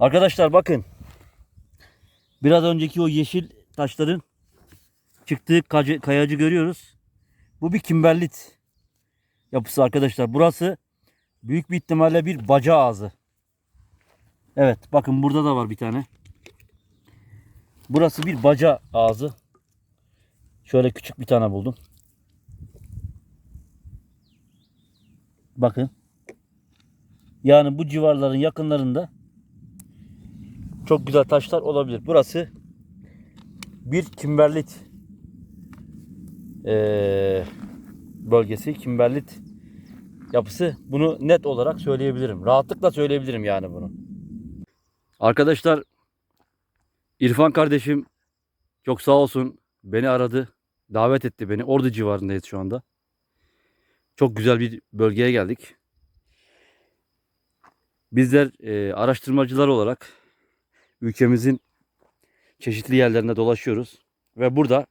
Arkadaşlar bakın. Biraz önceki o yeşil taşların çıktığı kayacı görüyoruz. Bu bir kimberlit yapısı arkadaşlar. Burası büyük bir ihtimalle bir baca ağzı. Evet bakın burada da var bir tane. Burası bir baca ağzı. Şöyle küçük bir tane buldum. Bakın. Yani bu civarların yakınlarında çok güzel taşlar olabilir. Burası bir kimberlit bölgesi. Kimberlit yapısı. Bunu net olarak söyleyebilirim. Rahatlıkla söyleyebilirim yani bunu. Arkadaşlar İrfan kardeşim çok sağ olsun beni aradı. Davet etti beni. Ordu civarındayız şu anda. Çok güzel bir bölgeye geldik. Bizler e, araştırmacılar olarak ülkemizin çeşitli yerlerinde dolaşıyoruz. Ve burada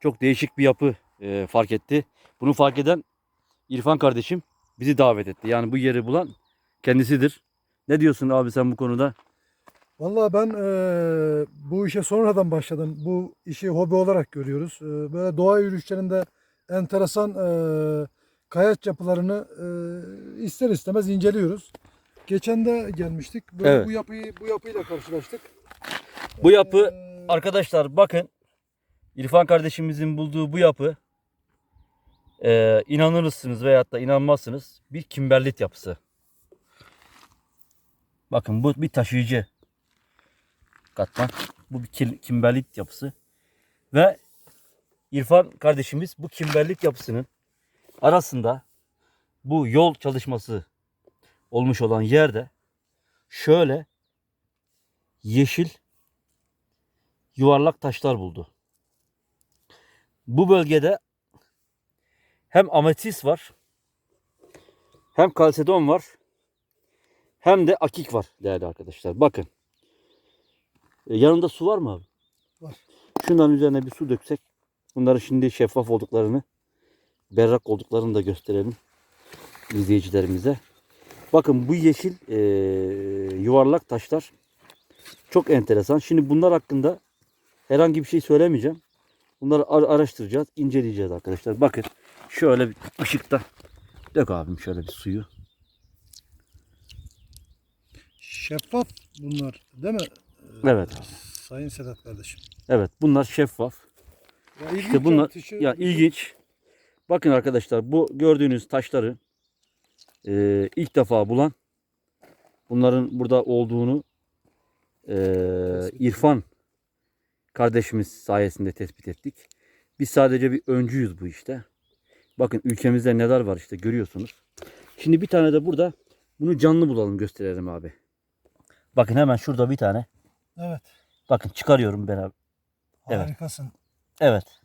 çok değişik bir yapı e, fark etti. Bunu fark eden İrfan kardeşim bizi davet etti. Yani bu yeri bulan kendisidir. Ne diyorsun abi sen bu konuda? Vallahi ben eee, bu işe sonradan başladım. Bu işi hobi olarak görüyoruz. Eee, böyle doğa yürüyüşlerinde enteresan eee kayaç yapılarını eee, ister istemez inceliyoruz. Geçen de gelmiştik. Böyle Evet. bu yapıyı bu yapıyla karşılaştık. Bu yapı Eee, arkadaşlar bakın İrfan kardeşimizin bulduğu bu yapı e, inanırsınız veyahut da inanmazsınız bir kimberlit yapısı. Bakın bu bir taşıyıcı katman. Bu bir kil- kimberlit yapısı. Ve İrfan kardeşimiz bu kimberlit yapısının arasında bu yol çalışması olmuş olan yerde şöyle yeşil yuvarlak taşlar buldu. Bu bölgede hem ametis var, hem kalsedon var, hem de akik var değerli arkadaşlar. Bakın. E, yanında su var mı abi? Var. Şunların üzerine bir su döksek. Bunların şimdi şeffaf olduklarını, berrak olduklarını da gösterelim izleyicilerimize. Bakın bu yeşil e, yuvarlak taşlar çok enteresan. Şimdi bunlar hakkında herhangi bir şey söylemeyeceğim. Bunları ar- araştıracağız, inceleyeceğiz arkadaşlar. Bakın şöyle bir ışıkta dök abim şöyle bir suyu. şeffaf bunlar değil mi? Evet. Sayın Sedat kardeşim. Evet bunlar şeffaf. Ya İşte bunlar artışı- ya ilginç. Bakın arkadaşlar bu gördüğünüz taşları e, ilk defa bulan bunların burada olduğunu e, İrfan kardeşimiz sayesinde tespit ettik. Biz sadece bir öncüyüz bu işte. Bakın ülkemizde neler var işte görüyorsunuz. Şimdi bir tane de burada bunu canlı bulalım gösterelim abi. Bakın hemen şurada bir tane. Evet. Bakın çıkarıyorum ben abi. Evet. Harikasın. Evet.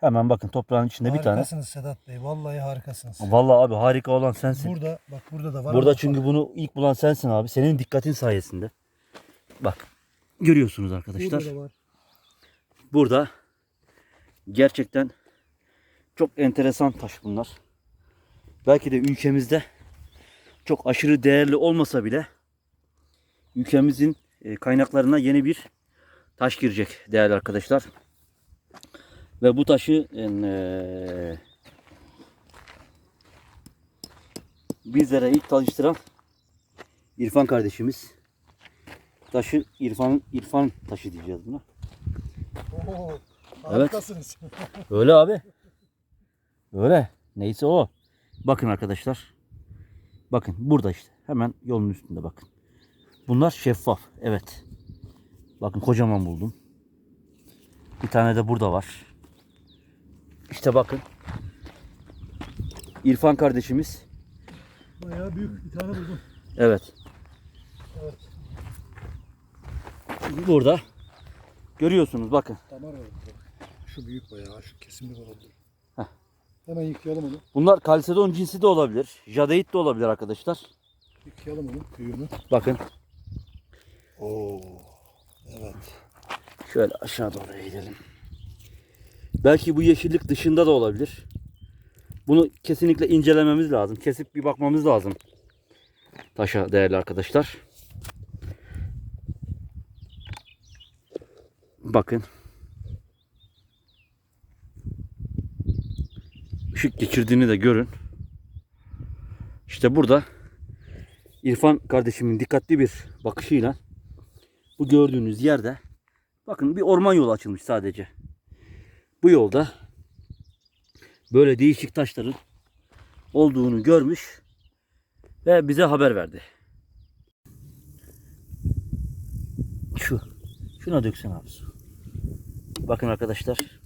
Hemen bakın toprağın içinde bir tane. Harikasınız Sedat Bey. Vallahi harikasınız. Vallahi abi harika olan sensin. Burada bak burada da var. Burada çünkü bunu ilk bulan sensin abi. Senin dikkatin sayesinde. Bak. Görüyorsunuz bak, arkadaşlar. Burada da var. Burada gerçekten çok enteresan taş bunlar. Belki de ülkemizde çok aşırı değerli olmasa bile ülkemizin e, kaynaklarına yeni bir taş girecek değerli arkadaşlar. Ve bu taşı e, bizlere ilk tanıştıran İrfan kardeşimiz. Taşı İrfan İrfan taşı diyeceğiz buna. Oo, Evet. Öyle abi. Öyle. Neyse o. Bakın arkadaşlar. Bakın burada işte. Hemen yolun üstünde bakın. Bunlar şeffaf. Evet. Bakın kocaman buldum. Bir tane de burada var. İşte bakın. İrfan kardeşimiz. Bayağı büyük bir tane buldum. Evet. Evet. Burada. Görüyorsunuz bakın. Damar var. Şu büyük bayağı. Şu kesinlikle olabilir. Heh. Hemen yıkayalım onu. Bunlar kalsedon cinsi de olabilir. Jadeit de olabilir arkadaşlar. Yıkayalım onu. Büyüğünü. Bakın. Oo. Evet. Şöyle aşağı doğru eğilelim. Belki bu yeşillik dışında da olabilir. Bunu kesinlikle incelememiz lazım. Kesip bir bakmamız lazım. Taşa değerli arkadaşlar. Bakın. Işık geçirdiğini de görün. İşte burada İrfan kardeşimin dikkatli bir bakışıyla bu gördüğünüz yerde bakın bir orman yolu açılmış sadece. Bu yolda böyle değişik taşların olduğunu görmüş ve bize haber verdi. Şu. Şuna döksen abi su. Bakın arkadaşlar.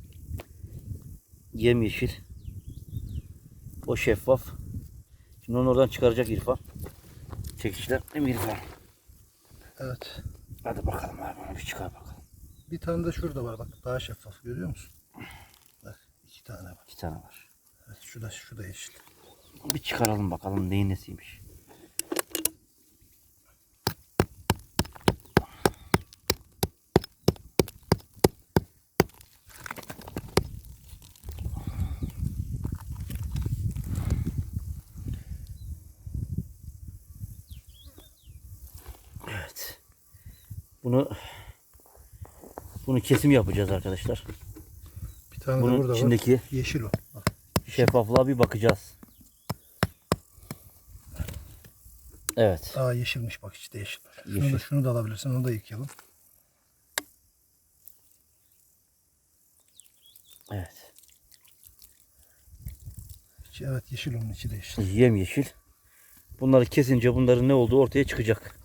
Yemyeşil. O şeffaf. Şimdi onu oradan çıkaracak İrfan. Çekişler. Değil mi İrfan? Evet. Hadi bakalım abi onu bir çıkar bakalım. Bir tane de şurada var bak daha şeffaf görüyor musun? Bak iki tane var. İki tane var. Evet, şu da şu da yeşil. Bir çıkaralım bakalım neyin nesiymiş. Evet. Bunu bunu kesim yapacağız arkadaşlar. Tane de Bunun burada içindeki var. Yeşil o. Bak. şeffaflığa bir bakacağız. Evet. Aa yeşilmiş bak içi de yeşil. Şunu Yeşil. da, şunu da alabilirsin onu da yıkayalım. Evet. İçi, evet yeşil onun içi de yeşil. Yemyeşil. Bunları kesince bunların ne olduğu ortaya çıkacak.